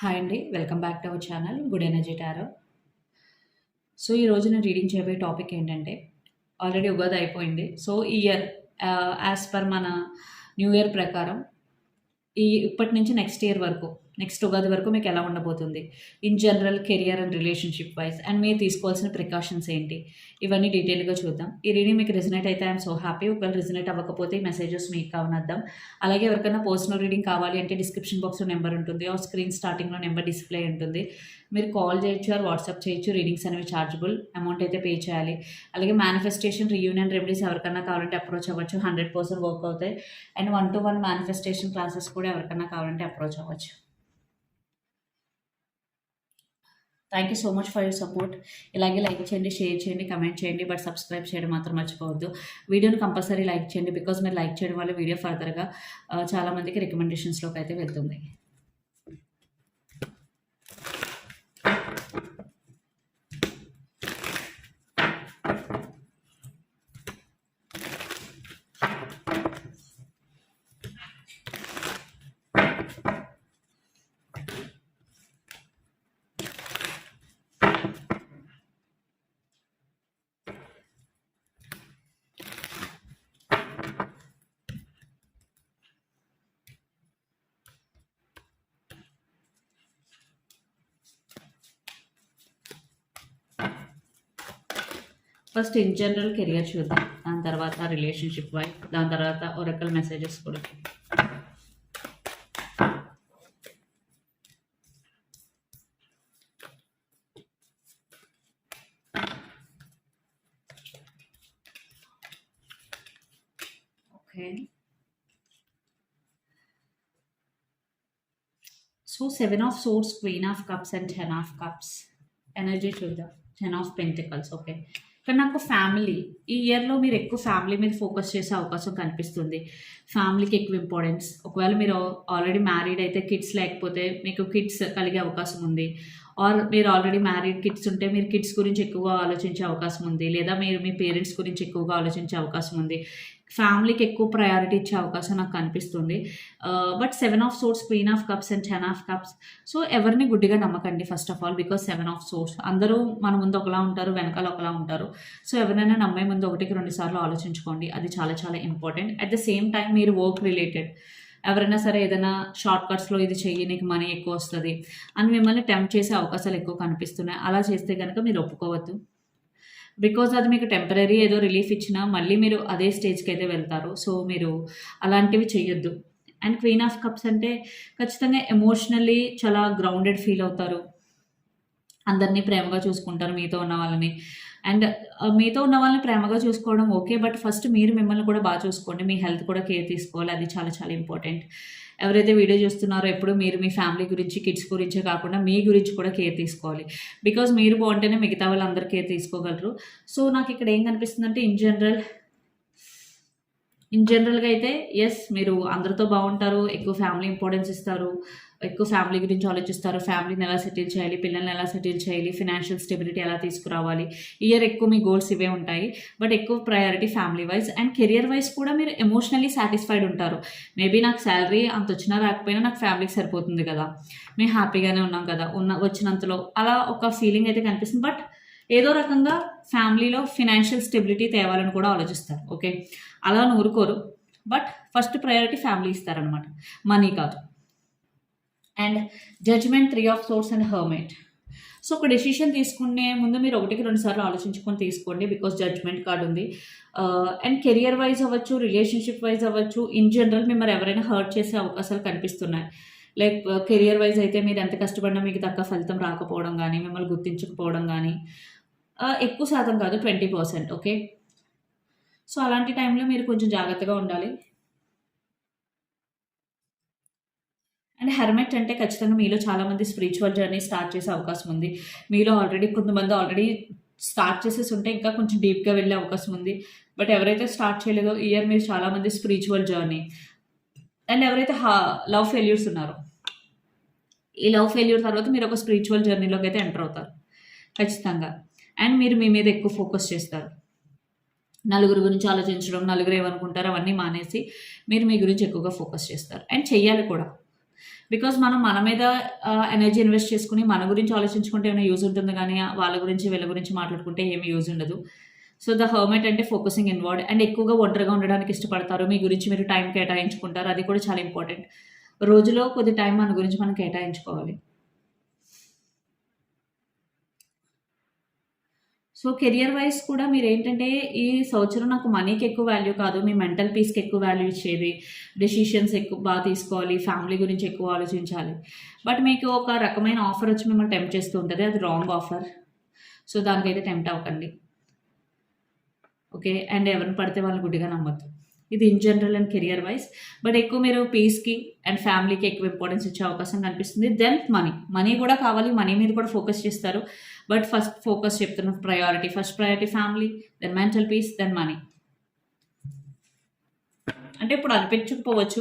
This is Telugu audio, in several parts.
హాయ్ అండి. Welcome back to our channel. Good energy tarot so ఈరోజు నేను రీడింగ్ చేయబోయే టాపిక్ ఏంటంటే ఆల్రెడీ ఉగాది అయిపోయింది. సో ఈ ఇయర్ యాజ్ పర్ మన న్యూ ఇయర్ ప్రకారం ఈ ఇప్పటి నుంచి నెక్స్ట్ ఇయర్ వరకు నెక్స్ట్ ఉగాది వరకు మీకు ఎలా ఉండబోతుంది? In general career and relationship wise and మీరు తీసుకోవాల్సిన ప్రికాషన్స్ ఏంటి? ఇవన్నీ డీటెయిల్గా చూద్దాం. ఈ రీడింగ్ మీకు రిజనేట్ అయితే ఐఎమ్ సో హ్యాపీ ఒకవేళ రిజనేట్ అవ్వకపోతే ఈ మెసేజెస్ మీకు కావనద్దాం అలాగే ఎవరికైనా పర్సనల్ రీడింగ్ కావాలి అంటే డిస్క్రిప్షన్ బాక్స్లో నెంబర్ ఉంటుంది. ఆ స్క్రీన్ స్టార్టింగ్లో నెంబర్ డిస్ప్లే ఉంటుంది. మీరు కాల్ చేయొచ్చు ఆర్ వాట్సాప్ చేయొచ్చు. రీడింగ్స్ అనేవి ఛార్జబుల్ అమౌంట్ అయితే పే చేయాలి. అలాగే మేనిఫెస్టేషన్ రీయూనియన్ రెమెడీస్ ఎవరికైనా కావాలంటే అప్రోచ్ అవ్వచ్చు. హండ్రెడ్ పర్సెంట్ వర్క్ అవుతాయి. And one to one manifestation classes కూడా ఎవరికైనా కావాలంటే అప్రోచ్ అవ్వచ్చు. Thank you so much for your support ఇలాగే లైక్ చేయండి షేర్ చేయండి కమెంట్ చేయండి బట్ సబ్స్క్రైబ్ చేయడం మాత్రం మర్చిపోవద్దు. వీడియోని కంపల్సరీ లైక్ చేయండి బికాజ్ మీరు లైక్ చేయడం వల్ల వీడియో ఫర్దర్గా చాలామందికి రికమెండేషన్స్లోకి అయితే వెళ్తుంది. ఫస్ట్ ఇన్ జనరల్ కెరియర్ చూద్దాం దాని తర్వాత రిలేషన్షిప్ వైఫ్ దాని తర్వాత ఒరకల్ మెసేజెస్ కూడా. Okay so seven of swords queen of cups and ten of cups energy చూద్దాం టెన్ ఆఫ్ పెంటికల్స్ ఓకే కానీ నాకు ఫ్యామిలీ ఈ ఇయర్లో మీరు ఎక్కువ ఫ్యామిలీ మీద ఫోకస్ చేసే అవకాశం కనిపిస్తుంది. ఫ్యామిలీకి ఎక్కువ ఇంపార్టెన్స్. ఒకవేళ మీరు ఆల్రెడీ మ్యారీడ్ అయితే కిడ్స్ లేకపోతే మీకు కిడ్స్ కలిగే అవకాశం ఉంది. ఆర్ మీరు ఆల్రెడీ మ్యారీడ్ కిడ్స్ ఉంటే మీరు కిడ్స్ గురించి ఎక్కువగా ఆలోచించే అవకాశం ఉంది. లేదా మీరు మీ పేరెంట్స్ గురించి ఎక్కువగా ఆలోచించే అవకాశం ఉంది. ఫ్యామిలీకి ఎక్కువ ప్రయారిటీ ఇచ్చే అవకాశం నాకు కనిపిస్తుంది. But seven of swords queen of cups and ten of cups so ఎవరిని గుడ్డిగా నమ్మకండి first of all because seven of swords అందరూ మన ముందు ఒకలా ఉంటారు వెనకాల ఒకలా ఉంటారు. సో ఎవరైనా నమ్మే ముందు ఒకటికి రెండు సార్లు ఆలోచించుకోండి. అది చాలా చాలా important at the same time మీరు వర్క్ రిలేటెడ్ ఎవరైనా సరే ఏదైనా షార్ట్ కట్స్లో ఇది చెయ్యి నీకు మనీ ఎక్కువ వస్తుంది అని మిమ్మల్ని టెంప్ట్ చేసే అవకాశాలు ఎక్కువ కనిపిస్తున్నాయి. అలా చేస్తే కనుక మీరు ఒప్పుకోవద్దు. బికాజ్ అది మీకు టెంపరీ ఏదో రిలీఫ్ ఇచ్చినా మళ్ళీ మీరు అదే స్టేజ్కి అయితే వెళ్తారు. సో మీరు అలాంటివి చేయొద్దు అండ్ క్వీన్ ఆఫ్ కప్స్ అంటే ఖచ్చితంగా ఎమోషనల్లీ చాలా గ్రౌండెడ్ ఫీల్ అవుతారు. అందరినీ ప్రేమగా చూసుకుంటారు మీతో ఉన్న వాళ్ళని. అండ్ uh, మీతో ఉన్న వాళ్ళని ప్రేమగా చూసుకోవడం ఓకే బట్ ఫస్ట్ మీరు మిమ్మల్ని కూడా బాగా చూసుకోండి. మీ హెల్త్ కూడా కేర్ తీసుకోవాలి. అది చాలా చాలా ఇంపార్టెంట్ ఎవరైతే వీడియో చూస్తున్నారో ఎప్పుడు మీరు మీ ఫ్యామిలీ గురించి కిడ్స్ గురించే కాకుండా మీ గురించి కూడా కేర్ తీసుకోవాలి. బికాజ్ మీరు బాగుంటేనే మిగతా వాళ్ళందరూ కేర్ తీసుకోగలరు. సో నాకు ఇక్కడ ఏం కనిపిస్తుందంటే ఇన్ జనరల్ ఇన్ జనరల్గా అయితే ఎస్ మీరు అందరితో బాగుంటారు. ఎక్కువ ఫ్యామిలీ ఇంపార్టెన్స్ ఇస్తారు. ఎక్కువ ఫ్యామిలీ గురించి ఆలోచిస్తారు. ఫ్యామిలీని ఎలా సెటిల్ చేయాలి? పిల్లల్ని ఎలా సెటిల్ చేయాలి? ఫినాన్షియల్ స్టెబిలిటీ ఎలా తీసుకురావాలి? ఇయర్ ఎక్కువ మీ గోల్స్ ఇవే ఉంటాయి. బట్ ఎక్కువ priority family wise and career wise కూడా మీరు ఎమోషనల్లీ సాటిస్ఫైడ్ ఉంటారు. మేబీ నాకు శాలరీ అంత వచ్చినా రాకపోయినా నాకు ఫ్యామిలీకి సరిపోతుంది కదా. మేము హ్యాపీగానే ఉన్నాం కదా. ఉన్న వచ్చినంతలో అలా ఒక ఫీలింగ్ అయితే కనిపిస్తుంది. బట్ ఏదో రకంగా ఫ్యామిలీలో ఫినాన్షియల్ స్టెబిలిటీ తేవాలని కూడా ఆలోచిస్తారు. ఓకే? అలా నూరుకోరు. బట్ ఫస్ట్ ప్రయారిటీ ఫ్యామిలీ ఇస్తారనమాట మనీ కాదు. And judgement three of swords and hermit. So ఒక డెసిషన్ తీసుకునే ముందు మీరు ఒకటికి రెండు సార్లు ఆలోచించుకొని తీసుకోండి బికాస్ జడ్జ్మెంట్ కార్డ్ ఉంది. అండ్ కెరియర్ వైజ్ అవ్వచ్చు రిలేషన్షిప్ వైజ్ అవ్వచ్చు ఇన్ జనరల్ మిమ్మల్ని ఎవరైనా హర్ట్ చేసే అవకాశాలు కనిపిస్తున్నాయి. లైక్ కెరియర్ వైజ్ అయితే మీరు ఎంత కష్టపడినా మీకు తక్కువ ఫలితం రాకపోవడం కానీ మిమ్మల్ని గుర్తించకపోవడం కానీ ఎక్కువ శాతం కాదు ట్వంటీ పర్సెంట్ ఓకే? సో అలాంటి టైంలో మీరు కొంచెం జాగ్రత్తగా ఉండాలి. అండ్ హెర్మెట్ అంటే ఖచ్చితంగా మీలో చాలామంది స్పిరిచువల్ జర్నీ స్టార్ట్ చేసే అవకాశం ఉంది. మీలో ఆల్రెడీ కొంతమంది ఆల్రెడీ స్టార్ట్ చేసేసి ఉంటే ఇంకా కొంచెం డీప్గా వెళ్ళే అవకాశం ఉంది. బట్ ఎవరైతే స్టార్ట్ చేయలేదో ఇయర్ మీరు చాలామంది స్పిరిచువల్ జర్నీ అండ్ ఎవరైతే హా లవ్ ఫెయిల్యూర్స్ ఉన్నారో ఈ లవ్ ఫెయిల్యూర్ తర్వాత మీరు ఒక స్పిరిచువల్ జర్నీలోకి అయితే ఎంటర్ అవుతారు. ఖచ్చితంగా. అండ్ మీరు మీ మీద ఎక్కువ ఫోకస్ చేస్తారు. నలుగురు గురించి ఆలోచించడం నలుగురు ఏమనుకుంటారు అవన్నీ మానేసి మీరు మీ గురించి ఎక్కువగా ఫోకస్ చేస్తారు. అండ్ చెయ్యాలి కూడా. బికాజ్ మనం మన మీద ఎనర్జీ ఇన్వెస్ట్ చేసుకుని మన గురించి ఆలోచించుకుంటే ఏమైనా యూజ్ ఉంటుంది కానీ వాళ్ళ గురించి వీళ్ళ గురించి మాట్లాడుకుంటే ఏమి యూజ్ ఉండదు. సో ద హర్మెట్ అంటే ఫోకసింగ్ ఇన్వార్డ్ అండ్ ఎక్కువగా ఒంటరిగా ఉండడానికి ఇష్టపడతారు. మీ గురించి మీరు టైం కేటాయించుకుంటారు. అది కూడా చాలా ఇంపార్టెంట్ రోజులో కొద్ది టైం మన గురించి మనం కేటాయించుకోవాలి. సో కెరియర్ వైజ్ కూడా మీరు ఏంటంటే ఈ సంవత్సరం నాకు మనీకి ఎక్కువ వాల్యూ కాదు. మీ మెంటల్ పీస్కి ఎక్కువ వాల్యూ ఇచ్చేది డెసిషన్స్ ఎక్కువ బాగా తీసుకోవాలి. ఫ్యామిలీ గురించి ఎక్కువ ఆలోచించాలి. బట్ మీకు ఒక రకమైన ఆఫర్ వచ్చి మిమ్మల్ని టెంప్ట్ చేస్తూ ఉంటుంది. అది రాంగ్ ఆఫర్. సో దానికైతే టెంప్ట్ అవ్వకండి. ఓకే? అండ్ ఎవరిని పడితే వాళ్ళని గుడ్డిగా నమ్మద్దు. ఇది in general and career wise but ఎక్కువ మీరు పీస్కి అండ్ ఫ్యామిలీకి ఎక్కువ ఇంపార్టెన్స్ ఇచ్చే అవకాశం కనిపిస్తుంది. దెన్ మనీ మనీ కూడా కావాలి. మనీ మీద కూడా ఫోకస్ చేస్తారు. బట్ ఫస్ట్ ఫోకస్ చెప్తున్న priority first priority family then mental peace then money అంటే ఇప్పుడు అనిపించకపోవచ్చు.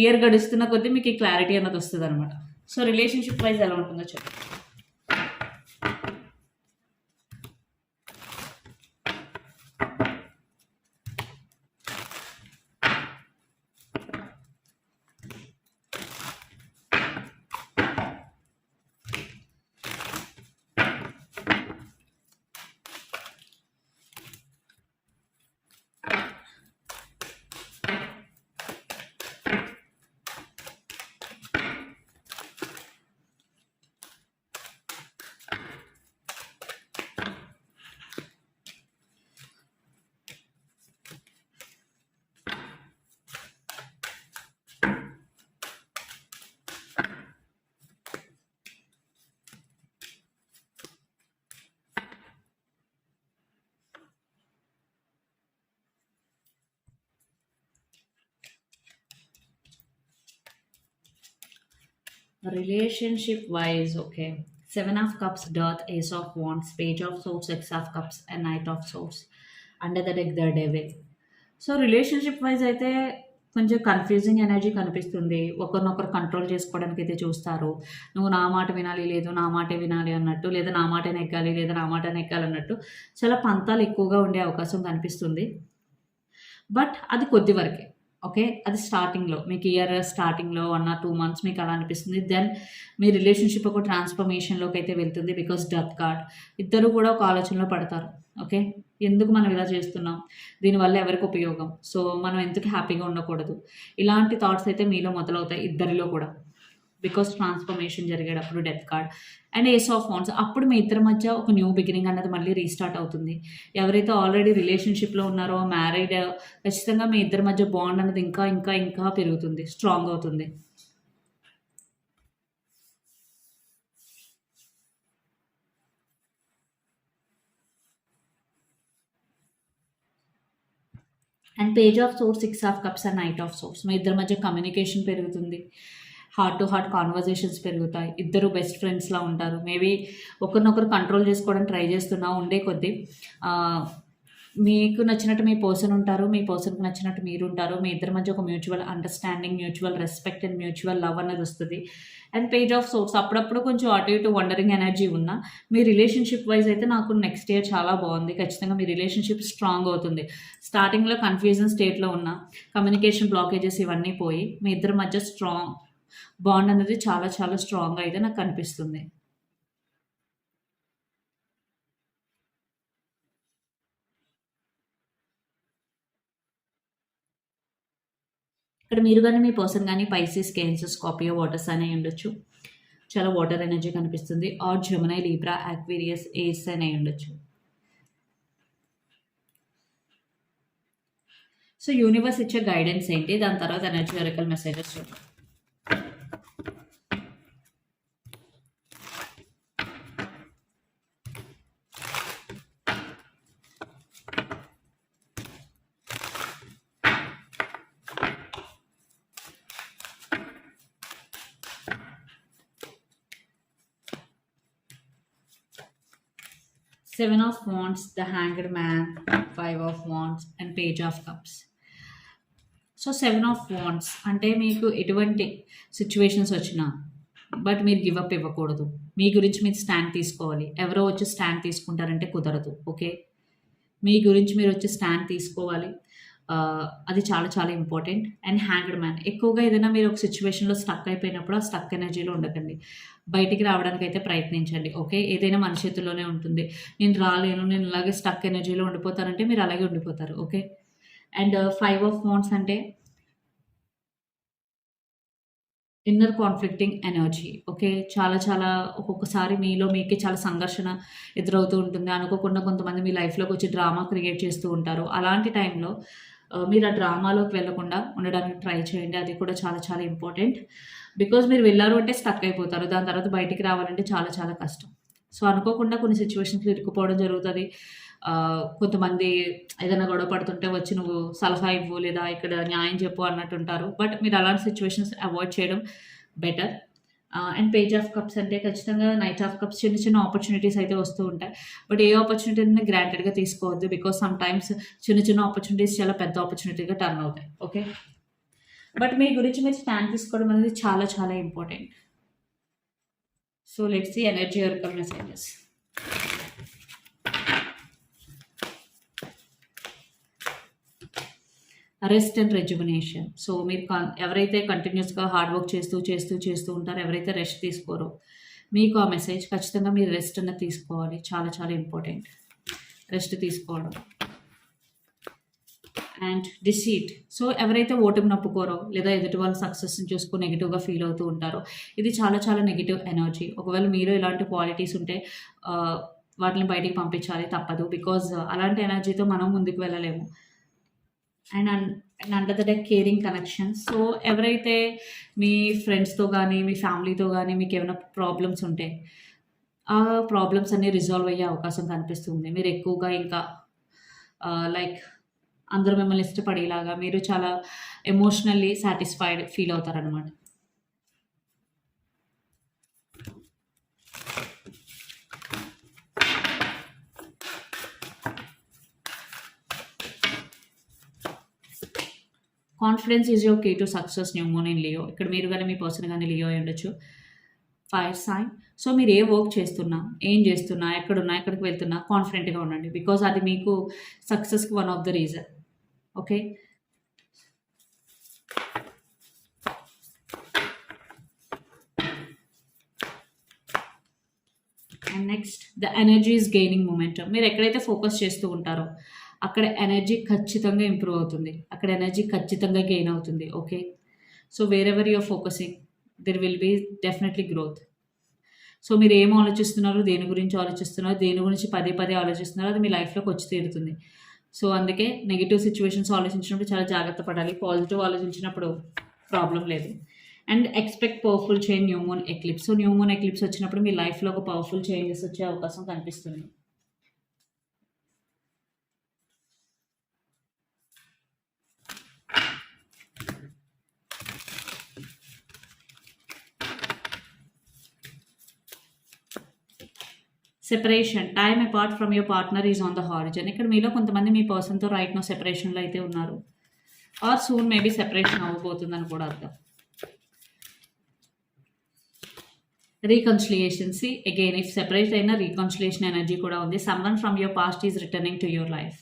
ఇయర్ గడుస్తున్న కొద్దీ మీకు ఈ క్లారిటీ అన్నది వస్తుంది అనమాట సో రిలేషన్షిప్ వైజ్ ఎలా ఉంటుందో చెప్పండి. Relationship wise okay. Seven of cups death ace of wands page of swords six of cups and knight of swords. Under the deck the devil. So relationship wise అయితే కొంచెం కన్ఫ్యూజింగ్ ఎనర్జీ కనిపిస్తుంది. ఒకరినొకరు కంట్రోల్ చేసుకోవడానికి అయితే చూస్తారు. నువ్వు నా మాట వినాలి లేదు నా మాటే వినాలి అన్నట్టు లేదా నా మాట నెగ్గాలి లేదా నా మాట నెగ్గాలి అన్నట్టు చాలా పంతాలు ఎక్కువగా ఉండే అవకాశం కనిపిస్తుంది. బట్ అది కొద్ది వరకే. ఓకే? అది స్టార్టింగ్లో మీకు ఇయర్ స్టార్టింగ్లో వన్ ఆర్ టూ మంత్స్ మీకు అలా అనిపిస్తుంది. దెన్ మీ రిలేషన్షిప్ ఒక ట్రాన్స్ఫర్మేషన్లోకి అయితే వెళ్తుంది బికాస్ డెత్ కార్డ్ ఇద్దరు కూడా ఒక ఆలోచనలో పడతారు. ఓకే? ఎందుకు మనం ఇలా చేస్తున్నాం? దీనివల్ల ఎవరికి ఉపయోగం? సో మనం ఎందుకు హ్యాపీగా ఉండకూడదు? ఇలాంటి థాట్స్ అయితే మీలో మొదలవుతాయి ఇద్దరిలో కూడా. బికాస్ ట్రాన్స్ఫర్మేషన్ జరిగేటప్పుడు death card. And ace of phones అప్పుడు మీ ఇద్దరి మధ్య ఒక న్యూ బిగినింగ్ అన్నది మళ్ళీ రీస్టార్ట్ అవుతుంది. ఎవరైతే ఆల్రెడీ రిలేషన్షిప్లో ఉన్నారో మ్యారీడ్ ఖచ్చితంగా మీ ఇద్దరి మధ్య బాండ్ అన్నది ఇంకా ఇంకా ఇంకా పెరుగుతుంది స్ట్రాంగ్ అవుతుంది. And page of swords six of cups and knight of swords. మీ ఇద్దరి మధ్య కమ్యూనికేషన్ పెరుగుతుంది. హార్ట్ టు హార్ట్ కాన్వర్జేషన్స్ పెరుగుతాయి. ఇద్దరు బెస్ట్ ఫ్రెండ్స్లా ఉంటారు. మేబీ ఒకరినొకరు కంట్రోల్ చేసుకోవడానికి ట్రై చేస్తున్నా ఉండే కొద్దీ మీకు నచ్చినట్టు మీ పర్సన్ ఉంటారు మీ పర్సన్కి నచ్చినట్టు మీరు ఉంటారు. మీ ఇద్దరి మధ్య ఒక mutual understanding mutual respect and mutual love అనేది వస్తుంది. అండ్ పేజ్ ఆఫ్ సోర్స్ అప్పుడప్పుడు కొంచెం అటు ఇటు వండరింగ్ ఎనర్జీ ఉన్నా మీ రిలేషన్షిప్ వైజ్ అయితే నాకు నెక్స్ట్ ఇయర్ చాలా బాగుంది. ఖచ్చితంగా మీ రిలేషన్షిప్ స్ట్రాంగ్ అవుతుంది. స్టార్టింగ్లో కన్ఫ్యూజన్ స్టేట్లో ఉన్న కమ్యూనికేషన్ బ్లాకేజెస్ ఇవన్నీ పోయి మీ ఇద్దరి మధ్య స్ట్రాంగ్ బాండ్ అనేది చాలా చాలా స్ట్రాంగ్ అయితే నాకు కనిపిస్తుంది ఇక్కడ మీరు కానీ మీ పర్సన్ కానీ పైసెస్ కేన్సెస్ స్కాపియో వాటర్స్ అనే ఉండొచ్చు. చాలా వాటర్ ఎనర్జీ కనిపిస్తుంది. ఆర్ జమునై లీబ్రా యాక్వేరియస్ ఏస్ అనే ఉండొచ్చు. సో యూనివర్స్ ఇచ్చే గైడెన్స్ ఏంటి? దాని తర్వాత ఎనర్జీ వెరికల్ మెసేజెస్ చూద్దాం. Seven of wands the hanged man five of wands and page of cups so seven of wands అంటే మీకు ఎటువంటి సిచ్యువేషన్స్ వచ్చినా బట్ మీరు గివప్ ఇవ్వకూడదు. మీ గురించి మీరు స్టాండ్ తీసుకోవాలి. ఎవరో వచ్చి స్టాండ్ తీసుకుంటారంటే కుదరదు ఓకే మీ గురించి మీరు వచ్చి స్టాండ్ తీసుకోవాలి. అది చాలా చాలా ఇంపార్టెంట్. అండ్ హ్యాంగ్డ్ మ్యాన్ ఎక్కువగా ఏదైనా మీరు ఒక సిచ్యువేషన్లో స్టక్ అయిపోయినప్పుడు, ఆ స్టక్ ఎనర్జీలో ఉండకండి. బయటికి రావడానికి అయితే ప్రయత్నించండి. ఓకే. ఏదైనా మన చేతుల్లోనే ఉంటుంది. నేను రాలేను, నేను ఇలాగే స్టక్ ఎనర్జీలో ఉండిపోతానంటే మీరు అలాగే ఉండిపోతారు. Okay. And five of wands అంటే ఇన్నర్ కాన్‌ఫ్లిక్టింగ్ ఎనర్జీ. ఓకే. చాలా చాలా ఒక్కొక్కసారి మీలో మీకే చాలా సంఘర్షణ ఎదురవుతూ ఉంటుంది. అనుకోకుండా కొంతమంది మీ లైఫ్లోకి వచ్చి డ్రామా క్రియేట్ చేస్తూ ఉంటారు. అలాంటి టైంలో మీరు ఆ డ్రామాలోకి వెళ్ళకుండా ఉండడానికి ట్రై చేయండి. అది కూడా చాలా చాలా ఇంపార్టెంట్. బికాజ్ మీరు వెళ్ళారు అంటే స్టక్ అయిపోతారు. దాని తర్వాత బయటికి రావాలంటే చాలా చాలా కష్టం. సో, అనుకోకుండా కొన్ని సిట్యుయేషన్స్‌లో ఇరుక్కుపోవడం జరుగుతుంది కొంతమంది ఏదైనా గొడవ పడుతుంటే వచ్చి నువ్వు సలహా ఇవ్వు లేదా ఇక్కడ న్యాయం చెప్పు అన్నట్టుంటారు. బట్ మీరు అలాంటి సిచ్యువేషన్స్ అవాయిడ్ చేయడం better. And page of cups అంటే ఖచ్చితంగా నైట్ ఆఫ్ కప్స్ చిన్న చిన్న ఆపర్చునిటీస్ అయితే వస్తూ ఉంటాయి. బట్ ఏ ఆపర్చునిటీని గ్రాంటెడ్‌గా తీసుకోవద్దు. బికాజ్ సమ్‌టైమ్స్ చిన్న చిన్న ఆపర్చునిటీస్ చాలా పెద్ద ఆపర్చునిటీగా టర్న్ అవుతాయి. ఓకే. బట్ మీ గురించి మీరు స్టాండ్ తీసుకోవడం అనేది చాలా చాలా important. So, let's see energy oracle messages. Rest and rejuvenation so, మీరు కన్ ఎవరైతే కంటిన్యూస్గా హార్డ్ వర్క్ చేస్తూ, చేస్తూ, చేస్తూ ఉంటారో, ఎవరైతే రెస్ట్ తీసుకోరో, మీకు ఆ మెసేజ్ ఖచ్చితంగా మీరు రెస్ట్ అనేది తీసుకోవాలి. చాలా చాలా ఇంపార్టెంట్. రెస్ట్ తీసుకోవడం. And deceit. సో, ఎవరైతే ఓటమి నప్పుకోరో లేదా ఎదుటి వాళ్ళ సక్సెస్‌ని చూసుకొని నెగిటివ్గా ఫీల్ అవుతూ ఉంటారో, ఇది చాలా చాలా నెగిటివ్ ఎనర్జీ. ఒకవేళ మీరు ఇలాంటి క్వాలిటీస్ ఉంటే వాటిని బయటికి పంపించాలి తప్పదు. బికాజ్ అలాంటి ఎనర్జీతో మనం ముందుకు వెళ్ళలేము. And an and under the deck caring connection. So, ఎవరైతే మీ ఫ్రెండ్స్‌తో కానీ మీ ఫ్యామిలీతో కానీ మీకు ఏమైనా ప్రాబ్లమ్స్ ఉంటే, ఆ ప్రాబ్లమ్స్ అన్నీ రిజాల్వ్ అయ్యే అవకాశం కనిపిస్తుంది. మీరు ఎక్కువగా ఇంకా లైక్ అందరూ మిమ్మల్ని ఇష్టపడేలాగా మీరు చాలా ఎమోషనల్లీ సాటిస్ఫైడ్ ఫీల్ అవుతారనమాట. Confidence is your key to success new moon in Leo. ఇక్కడ మీరు కానీ మీ పర్సన్ కానీ లియో ఉండొచ్చు ఫైర్ సైన్. సో, మీరు ఏ వర్క్ చేస్తున్నా, ఏం చేస్తున్నా, ఎక్కడున్నా, ఎక్కడికి వెళ్తున్నా కాన్ఫిడెంట్‌గా ఉండండి. బికాజ్ అది మీకు సక్సెస్‌కి one of the reason. Okay. And next the energy is gaining moment మీరు ఎక్కడైతే ఫోకస్ చేస్తూ ఉంటారో, అక్కడ ఎనర్జీ ఖచ్చితంగా ఇంప్రూవ్ అవుతుంది. అక్కడ ఎనర్జీ ఖచ్చితంగా గెయిన్ అవుతుంది. Okay. So, wherever are focusing there will be definitely growth. So, మీరు ఏం ఆలోచిస్తున్నారో, దేని గురించి ఆలోచిస్తున్నారో, దేని గురించి పదే పదే ఆలోచిస్తున్నారో అది మీ లైఫ్‌లోకి వచ్చి తీరుతుంది. సో, అందుకే నెగిటివ్ సిచ్యువేషన్స్ ఆలోచించినప్పుడు చాలా జాగ్రత్త పడాలి. పాజిటివ్ ఆలోచించినప్పుడు ప్రాబ్లమ్ లేదు. And expect powerful change new moon eclipse. So, new moon eclipse వచ్చినప్పుడు మీ లైఫ్‌లో ఒక పవర్‌ఫుల్ చేంజెస్ వచ్చే అవకాశం కనిపిస్తుంది. Separation. Time apart from your partner is on the horizon. ఇక్కడ మీలో కొంతమంది మీ పర్సన్‌తో రైట్ నో సెపరేషన్‌లో అయితే ఉన్నారు. ఆర్ సూన్ మేబీ సెపరేషన్ అవ్వబోతుందని కూడా అర్థం. Reconciliation. See again if separate అయిన రీకన్సిలియేషన్ ఎనర్జీ కూడా ఉంది. Someone from your past is returning to your life.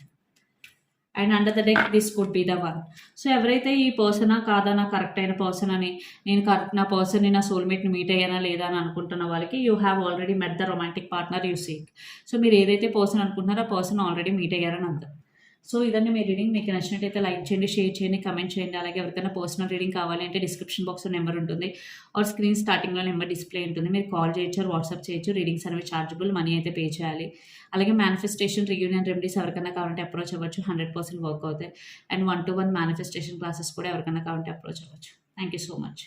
And under the deck this could be the one. So, ఎవరైతే ఈ పర్సనా కాదా నా కరెక్ట్ అయిన పర్సన్ అని నేను కరెక్ట్ నా పర్సన్‌ని నా సోల్‌మేట్‌ని మీట్ అయ్యానా లేదా అని అనుకుంటున్న వాళ్ళకి you have already met the romantic partner you seek. So, మీరు ఏదైతే పర్సన్ అనుకుంటున్నారో ఆ పర్సన్ ఆల్రెడీ మీట్ అయ్యారని అర్థం. సో, ఇదండి మీ రీడింగ్. మీకు నచ్చినట్టయితే లైక్ చేయండి, షేర్ చేయండి, కమెంట్ చేయండి. అలాగే ఎవరికైనా పర్సనల్ రీడింగ్ కావాలి అంటే డిస్క్రిప్షన్ బాక్స్‌లో నెంబర్ ఉంటుంది. ఆర్ స్క్రీన్ స్టార్టింగ్‌లో నెంబర్ డిస్‌ప్లే ఉంటుంది. మీరు కాల్ చేయొచ్చు వాట్సాప్ చేయొచ్చు. రీడింగ్స్ అనేవి చార్జబుల్. మనీ అయితే పే చేయాలి. అలాగే మేనిఫెస్టేషన్, రియూనియన్ రెమెడీస్ ఎవరికైనా కావాలంటే అప్రోచ్ అవ్వచ్చు. 100% వర్క్ అవుతాయి. And one to one manifestation classes కూడా ఎవరికైనా కావాలంటే అప్రోచ్ అవ్వచ్చు. Thank you so much.